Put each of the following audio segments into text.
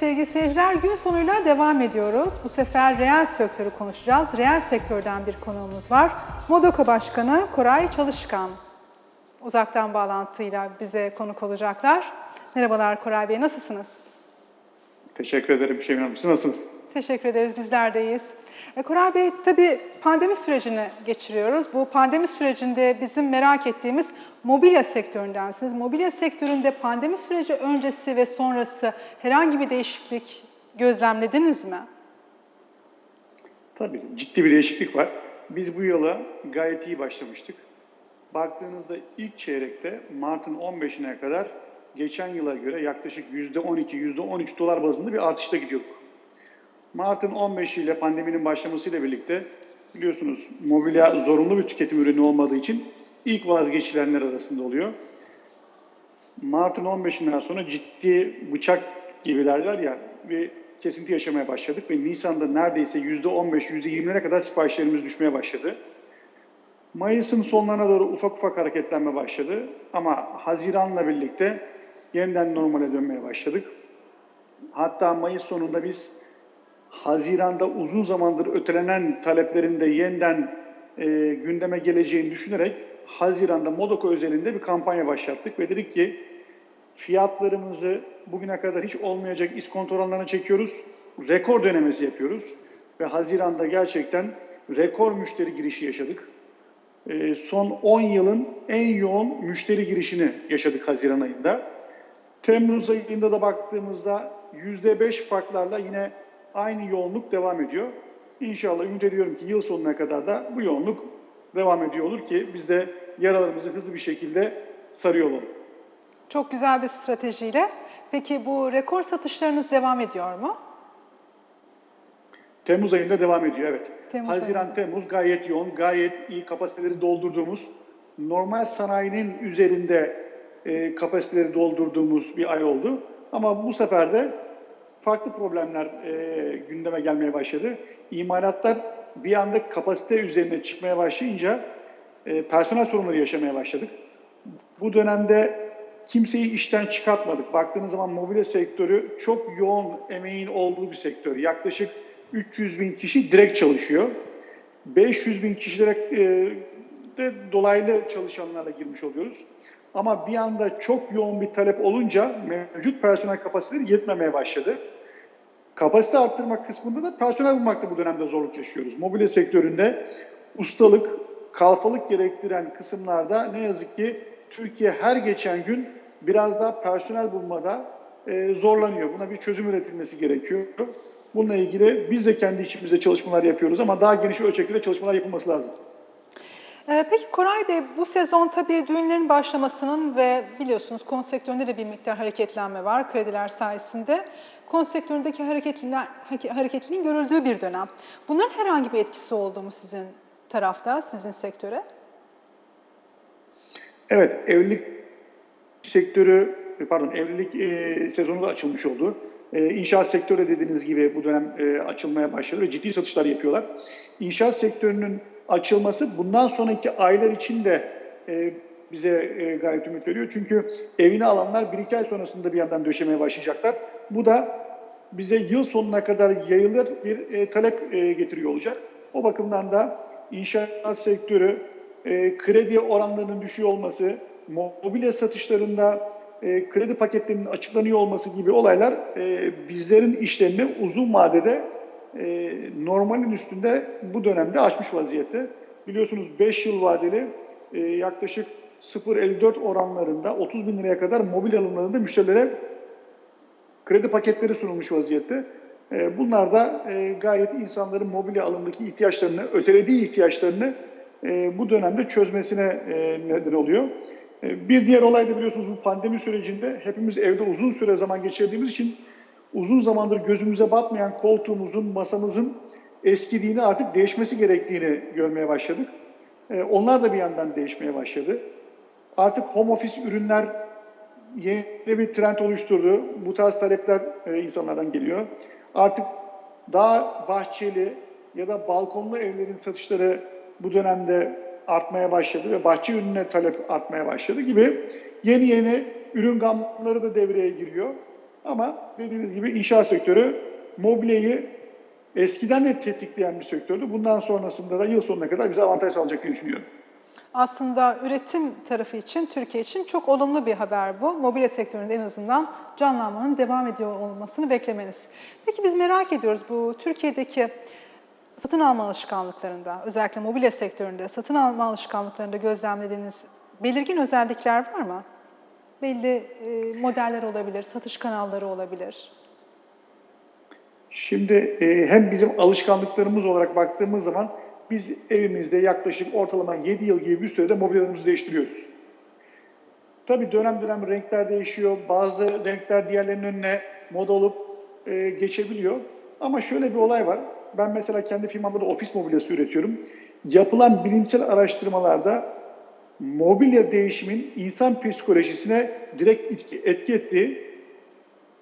Sevgili seyirciler gün sonuyla devam ediyoruz. Bu sefer reel sektörü konuşacağız. Reel sektörden bir konuğumuz var. Modoka Başkanı Koray Çalışkan. Uzaktan bağlantıyla bize konuk olacaklar. Merhabalar Koray Bey, nasılsınız? Teşekkür ederim Şevin Hanım. Siz nasılsınız? Teşekkür ederiz, bizler de iyiyiz. E, Koray Bey, tabii pandemi sürecini geçiriyoruz. Bu pandemi sürecinde bizim merak ettiğimiz mobilya sektöründensiniz. Mobilya sektöründe pandemi süreci öncesi ve sonrası herhangi bir değişiklik gözlemlediniz mi? Tabii ciddi bir değişiklik var. Biz bu yıla gayet iyi başlamıştık. Baktığınızda ilk çeyrekte Mart'ın 15'ine kadar geçen yıla göre yaklaşık %12, %13 dolar bazında bir artışta gidiyorduk. Mart'ın 15 ile pandeminin başlamasıyla birlikte biliyorsunuz mobilya zorunlu bir tüketim ürünü olmadığı için ilk vazgeçilenler arasında oluyor. Mart'ın 15'inden sonra ciddi bıçak gibilerler ya bir kesinti yaşamaya başladık ve Nisan'da neredeyse %15, %20'lere kadar siparişlerimiz düşmeye başladı. Mayıs'ın sonlarına doğru ufak ufak hareketlenme başladı ama Haziran'la birlikte yeniden normale dönmeye başladık. Hatta Mayıs sonunda biz Haziran'da uzun zamandır ötelenen taleplerin de yeniden e, gündeme geleceğini düşünerek Haziran'da Modoko özelinde bir kampanya başlattık ve dedik ki fiyatlarımızı bugüne kadar hiç olmayacak iskonto oranlarına çekiyoruz. Rekor dönemesi yapıyoruz ve Haziran'da gerçekten rekor müşteri girişi yaşadık. E, son 10 yılın en yoğun müşteri girişini yaşadık Haziran ayında. Temmuz ayında da baktığımızda %5 farklarla yine aynı yoğunluk devam ediyor. İnşallah ümit ediyorum ki yıl sonuna kadar da bu yoğunluk devam ediyor olur ki biz de yaralarımızı hızlı bir şekilde sarıyor olalım. Çok güzel bir stratejiyle. Peki bu rekor satışlarınız devam ediyor mu? Temmuz ayında devam ediyor evet. Temmuz Haziran, ayında. Temmuz gayet yoğun, gayet iyi kapasiteleri doldurduğumuz, normal sanayinin üzerinde e, kapasiteleri doldurduğumuz bir ay oldu. Ama bu sefer de farklı problemler e, gündeme gelmeye başladı. İmalatlar bir anda kapasite üzerine çıkmaya başlayınca e, personel sorunları yaşamaya başladık. Bu dönemde kimseyi işten çıkartmadık. Baktığınız zaman mobilya sektörü çok yoğun emeğin olduğu bir sektör. Yaklaşık 300 bin kişi direkt çalışıyor. 500 bin kişilere e, de dolaylı çalışanlarla girmiş oluyoruz. Ama bir anda çok yoğun bir talep olunca mevcut personel kapasiteleri yetmemeye başladı. Kapasite arttırmak kısmında da personel bulmakta bu dönemde zorluk yaşıyoruz. Mobilya sektöründe ustalık, kalfalık gerektiren kısımlarda ne yazık ki Türkiye her geçen gün biraz daha personel bulmada e, zorlanıyor. Buna bir çözüm üretilmesi gerekiyor. Bununla ilgili biz de kendi içimizde çalışmalar yapıyoruz ama daha geniş ölçekli çalışmalar yapılması lazım. Ee, Peki Koray Bey bu sezon tabii düğünlerin başlamasının ve biliyorsunuz kon sektöründe de bir miktar hareketlenme var krediler sayesinde. Kon sektöründeki hareketliliğin görüldüğü bir dönem. Bunların herhangi bir etkisi oldu mu sizin tarafta, sizin sektöre? Evet, evlilik sektörü, pardon evlilik e, sezonu da açılmış oldu. E, inşaat sektörü dediğiniz gibi bu dönem e, açılmaya başladı ve ciddi satışlar yapıyorlar. İnşaat sektörünün açılması bundan sonraki aylar için de e, bize e, gayet ümit veriyor. Çünkü evini alanlar bir iki ay sonrasında bir yandan döşemeye başlayacaklar. Bu da bize yıl sonuna kadar yayılır bir e, talep e, getiriyor olacak. O bakımdan da inşaat sektörü kredi oranlarının düşüyor olması, mobilya satışlarında kredi paketlerinin açıklanıyor olması gibi olaylar bizlerin işlerini uzun vadede normalin üstünde bu dönemde açmış vaziyette. Biliyorsunuz 5 yıl vadeli yaklaşık 0.54 oranlarında 30 bin liraya kadar mobil alımlarında müşterilere kredi paketleri sunulmuş vaziyette. E, Bunlar da e, gayet insanların mobilya alımdaki ihtiyaçlarını, ötelediği ihtiyaçlarını e, bu dönemde çözmesine e, neden oluyor. Bir diğer olay da biliyorsunuz bu pandemi sürecinde hepimiz evde uzun süre zaman geçirdiğimiz için uzun zamandır gözümüze batmayan koltuğumuzun, masamızın eskidiğini artık değişmesi gerektiğini görmeye başladık. Onlar da bir yandan değişmeye başladı. Artık home office ürünler yeni bir trend oluşturdu. Bu tarz talepler e, insanlardan geliyor. Artık daha bahçeli ya da balkonlu evlerin satışları bu dönemde artmaya başladı ve bahçe ürününe talep artmaya başladı gibi yeni yeni ürün gamları da devreye giriyor. Ama dediğiniz gibi inşaat sektörü mobilyayı eskiden de tetikleyen bir sektördü. Bundan sonrasında da yıl sonuna kadar bize avantaj sağlayacak diye düşünüyorum. Aslında üretim tarafı için, Türkiye için çok olumlu bir haber bu. Mobilya sektöründe en azından canlanmanın devam ediyor olmasını beklemeniz. Peki biz merak ediyoruz bu Türkiye'deki satın alma alışkanlıklarında, özellikle mobilya sektöründe satın alma alışkanlıklarında gözlemlediğiniz belirgin özellikler var mı? Belli e, modeller olabilir, satış kanalları olabilir. Şimdi e, hem bizim alışkanlıklarımız olarak baktığımız zaman biz evimizde yaklaşık ortalama 7 yıl gibi bir sürede mobilyalarımızı değiştiriyoruz. Tabii dönem dönem renkler değişiyor. Bazı renkler diğerlerinin önüne moda olup e, geçebiliyor. Ama şöyle bir olay var. Ben mesela kendi firmamda da ofis mobilyası üretiyorum. Yapılan bilimsel araştırmalarda mobilya değişimin insan psikolojisine direkt etki, etki ettiği,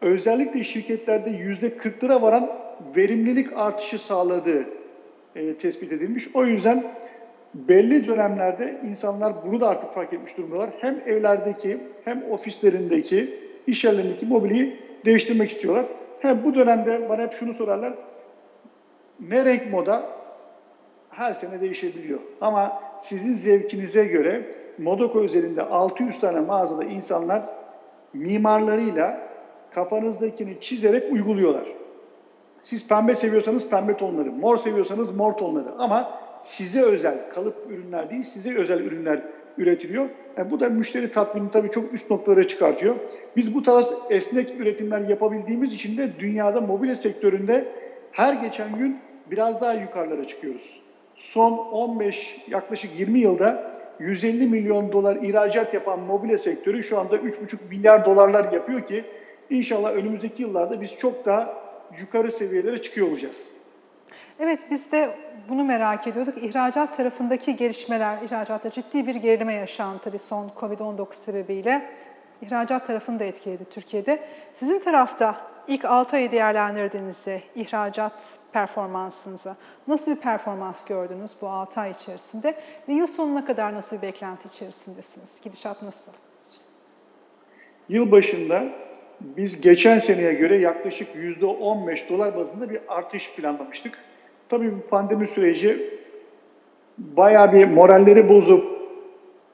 özellikle şirketlerde yüzde 40'lara varan verimlilik artışı sağladığı e, tespit edilmiş. O yüzden belli dönemlerde insanlar bunu da artık fark etmiş durumdalar. Hem evlerdeki hem ofislerindeki, iş yerlerindeki mobilyayı değiştirmek istiyorlar. Hem bu dönemde bana hep şunu sorarlar. Ne renk moda? Her sene değişebiliyor. Ama sizin zevkinize göre Modoko özelinde 600 tane mağazada insanlar mimarlarıyla kafanızdakini çizerek uyguluyorlar. Siz pembe seviyorsanız pembe tonları, mor seviyorsanız mor tonları ama size özel kalıp ürünler değil, size özel ürünler üretiliyor. Yani bu da müşteri tatminini tabii çok üst noktalara çıkartıyor. Biz bu tarz esnek üretimler yapabildiğimiz için de dünyada mobilya sektöründe her geçen gün biraz daha yukarılara çıkıyoruz. Son 15 yaklaşık 20 yılda 150 milyon dolar ihracat yapan mobilya sektörü şu anda 3,5 milyar dolarlar yapıyor ki inşallah önümüzdeki yıllarda biz çok daha yukarı seviyelere çıkıyor olacağız. Evet biz de bunu merak ediyorduk. İhracat tarafındaki gelişmeler, ihracatta ciddi bir gerileme yaşandı tabii son Covid-19 sebebiyle. İhracat tarafını da etkiledi Türkiye'de. Sizin tarafta ilk 6 ayı değerlendirdiğinizde ihracat performansınızı nasıl bir performans gördünüz bu 6 ay içerisinde ve yıl sonuna kadar nasıl bir beklenti içerisindesiniz? Gidişat nasıl? Yıl başında biz geçen seneye göre yaklaşık %15 dolar bazında bir artış planlamıştık. Tabii bu pandemi süreci bayağı bir moralleri bozup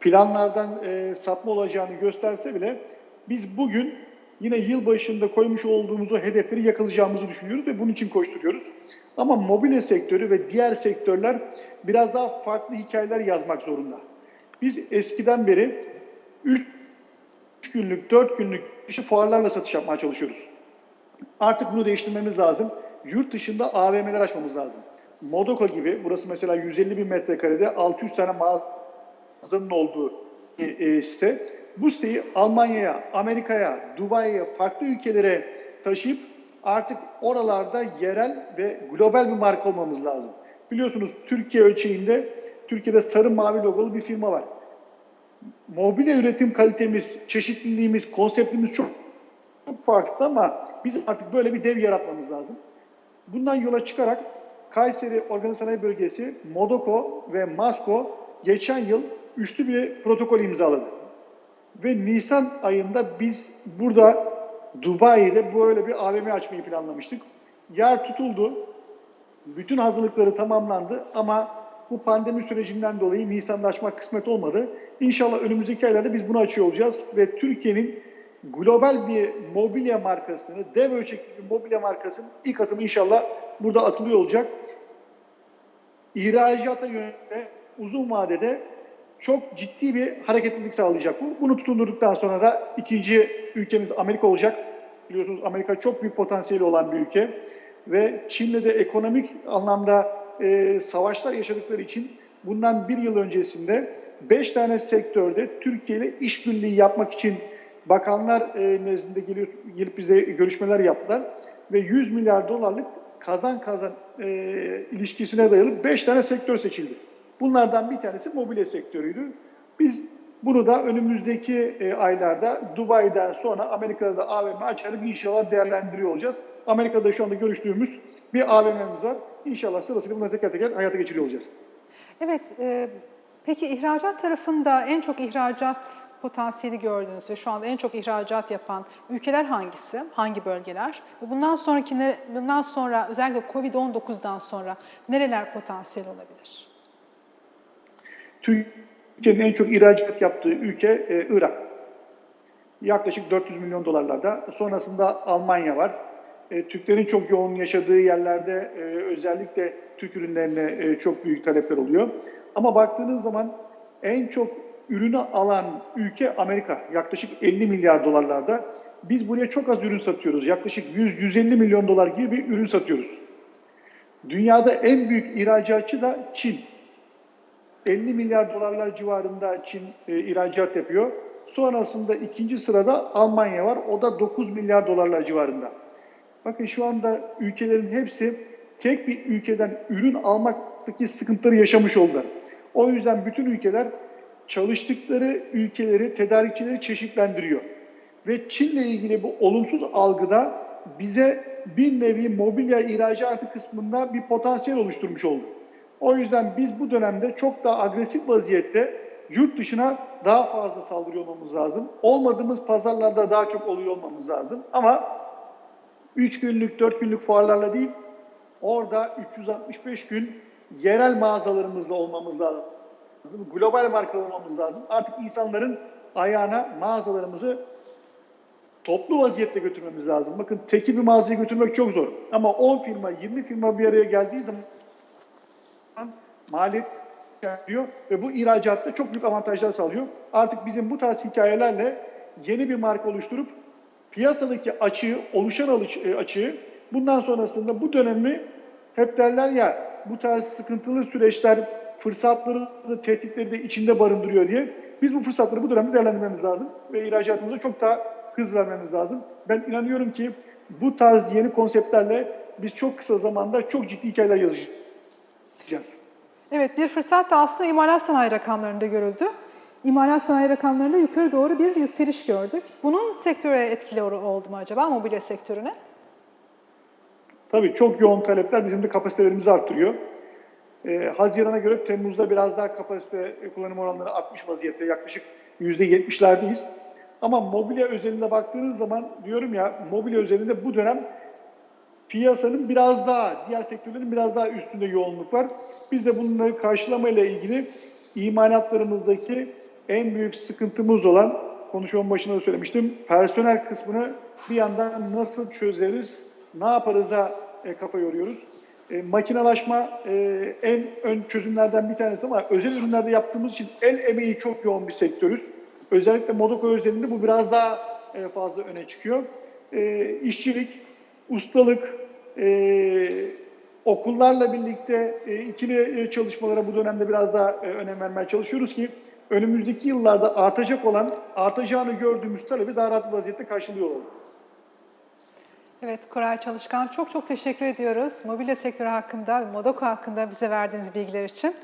planlardan e, sapma olacağını gösterse bile biz bugün yine yıl başında koymuş olduğumuz o hedefleri yakalayacağımızı düşünüyoruz ve bunun için koşturuyoruz. Ama mobilya sektörü ve diğer sektörler biraz daha farklı hikayeler yazmak zorunda. Biz eskiden beri 3 günlük, 4 günlük işi fuarlarla satış yapmaya çalışıyoruz. Artık bunu değiştirmemiz lazım. Yurt dışında AVM'ler açmamız lazım. Modoko gibi, burası mesela 150 bin metrekarede 600 tane mağazanın olduğu e, e, site. Bu siteyi Almanya'ya, Amerika'ya, Dubai'ye, farklı ülkelere taşıyıp artık oralarda yerel ve global bir marka olmamız lazım. Biliyorsunuz Türkiye ölçeğinde, Türkiye'de sarı mavi logolu bir firma var mobilya üretim kalitemiz, çeşitliliğimiz, konseptimiz çok, çok farklı ama biz artık böyle bir dev yaratmamız lazım. Bundan yola çıkarak Kayseri Sanayi Bölgesi, Modoko ve Masko geçen yıl üçlü bir protokol imzaladı. Ve Nisan ayında biz burada Dubai'de böyle bir AVM açmayı planlamıştık. Yer tutuldu. Bütün hazırlıkları tamamlandı ama bu pandemi sürecinden dolayı Nisan'da açmak kısmet olmadı. İnşallah önümüzdeki aylarda biz bunu açıyor olacağız ve Türkiye'nin global bir mobilya markasını, dev ölçekli bir mobilya markasının ilk adımı inşallah burada atılıyor olacak. İhracata yönelik uzun vadede çok ciddi bir hareketlilik sağlayacak bu. Bunu tutundurduktan sonra da ikinci ülkemiz Amerika olacak. Biliyorsunuz Amerika çok büyük potansiyeli olan bir ülke ve Çin'le de ekonomik anlamda e, savaşlar yaşadıkları için bundan bir yıl öncesinde beş tane sektörde Türkiye ile işbirliği yapmak için bakanlar e, nezdinde gelip, gelip bize görüşmeler yaptılar ve 100 milyar dolarlık kazan kazan e, ilişkisine dayalı beş tane sektör seçildi. Bunlardan bir tanesi mobilya sektörüydü. Biz bunu da önümüzdeki e, aylarda Dubai'den sonra Amerika'da da AVM açarıp inşallah değerlendiriyor olacağız. Amerika'da şu anda görüştüğümüz bir AVM'miz var. İnşallah sırasıyla bunları teker teker hayata geçiriyor olacağız. Evet, e, peki ihracat tarafında en çok ihracat potansiyeli gördüğünüz ve şu anda en çok ihracat yapan ülkeler hangisi? Hangi bölgeler? Ve bundan sonraki bundan sonra özellikle Covid-19'dan sonra nereler potansiyel olabilir? Türkiye'nin en çok ihracat yaptığı ülke e, Irak. Yaklaşık 400 milyon dolarlarda. Sonrasında Almanya var. E, Türklerin çok yoğun yaşadığı yerlerde e, özellikle Türk ürünlerine e, çok büyük talepler oluyor. Ama baktığınız zaman en çok ürünü alan ülke Amerika. Yaklaşık 50 milyar dolarlarda. Biz buraya çok az ürün satıyoruz. Yaklaşık 100-150 milyon dolar gibi bir ürün satıyoruz. Dünyada en büyük ihracatçı da Çin. 50 milyar dolarlar civarında Çin e, ihracat yapıyor. Sonrasında ikinci sırada Almanya var. O da 9 milyar dolarlar civarında. Bakın şu anda ülkelerin hepsi tek bir ülkeden ürün almaktaki sıkıntıları yaşamış oldular. O yüzden bütün ülkeler çalıştıkları ülkeleri, tedarikçileri çeşitlendiriyor. Ve Çin'le ilgili bu olumsuz algıda bize bir nevi mobilya ihracatı kısmında bir potansiyel oluşturmuş oldu. O yüzden biz bu dönemde çok daha agresif vaziyette yurt dışına daha fazla saldırıyor olmamız lazım. Olmadığımız pazarlarda daha çok oluyor olmamız lazım. Ama 3 günlük, 4 günlük fuarlarla değil, orada 365 gün yerel mağazalarımızla olmamız lazım. Global marka olmamız lazım. Artık insanların ayağına mağazalarımızı toplu vaziyette götürmemiz lazım. Bakın teki bir mağazaya götürmek çok zor. Ama 10 firma, 20 firma bir araya geldiği zaman maliyet diyor ve bu ihracatta çok büyük avantajlar sağlıyor. Artık bizim bu tarz hikayelerle yeni bir marka oluşturup piyasadaki açığı, oluşan e, açığı bundan sonrasında bu dönemi hep derler ya bu tarz sıkıntılı süreçler fırsatları, tehditleri de içinde barındırıyor diye. Biz bu fırsatları bu dönemde değerlendirmemiz lazım ve ihracatımıza çok daha hız vermemiz lazım. Ben inanıyorum ki bu tarz yeni konseptlerle biz çok kısa zamanda çok ciddi hikayeler yazacağız. Evet, bir fırsat da aslında imalat sanayi rakamlarında görüldü. İmalat sanayi rakamlarında yukarı doğru bir yükseliş gördük. Bunun sektöre etkili oldu mu acaba, mobilya sektörüne? Tabii çok yoğun talepler bizim de kapasitelerimizi arttırıyor. Ee, Haziran'a göre Temmuz'da biraz daha kapasite kullanım oranları artmış vaziyette. Yaklaşık %70'lerdeyiz. Ama mobilya özelinde baktığınız zaman diyorum ya mobilya özelinde bu dönem piyasanın biraz daha, diğer sektörlerin biraz daha üstünde yoğunluk var. Biz de bunları karşılamayla ilgili imalatlarımızdaki en büyük sıkıntımız olan, konuşmamın başında da söylemiştim, personel kısmını bir yandan nasıl çözeriz, ne yaparız'a e, kafa yoruyoruz. E, makinalaşma e, en ön çözümlerden bir tanesi ama özel ürünlerde yaptığımız için el emeği çok yoğun bir sektörüz. Özellikle Modoko özelinde bu biraz daha e, fazla öne çıkıyor. E, işçilik, ustalık, e, okullarla birlikte e, ikili e, çalışmalara bu dönemde biraz daha e, önem vermeye çalışıyoruz ki önümüzdeki yıllarda artacak olan, artacağını gördüğümüz talebi daha rahat bir vaziyette karşılıyor olalım. Evet, Koray Çalışkan çok çok teşekkür ediyoruz. Mobilya sektörü hakkında Modoko hakkında bize verdiğiniz bilgiler için.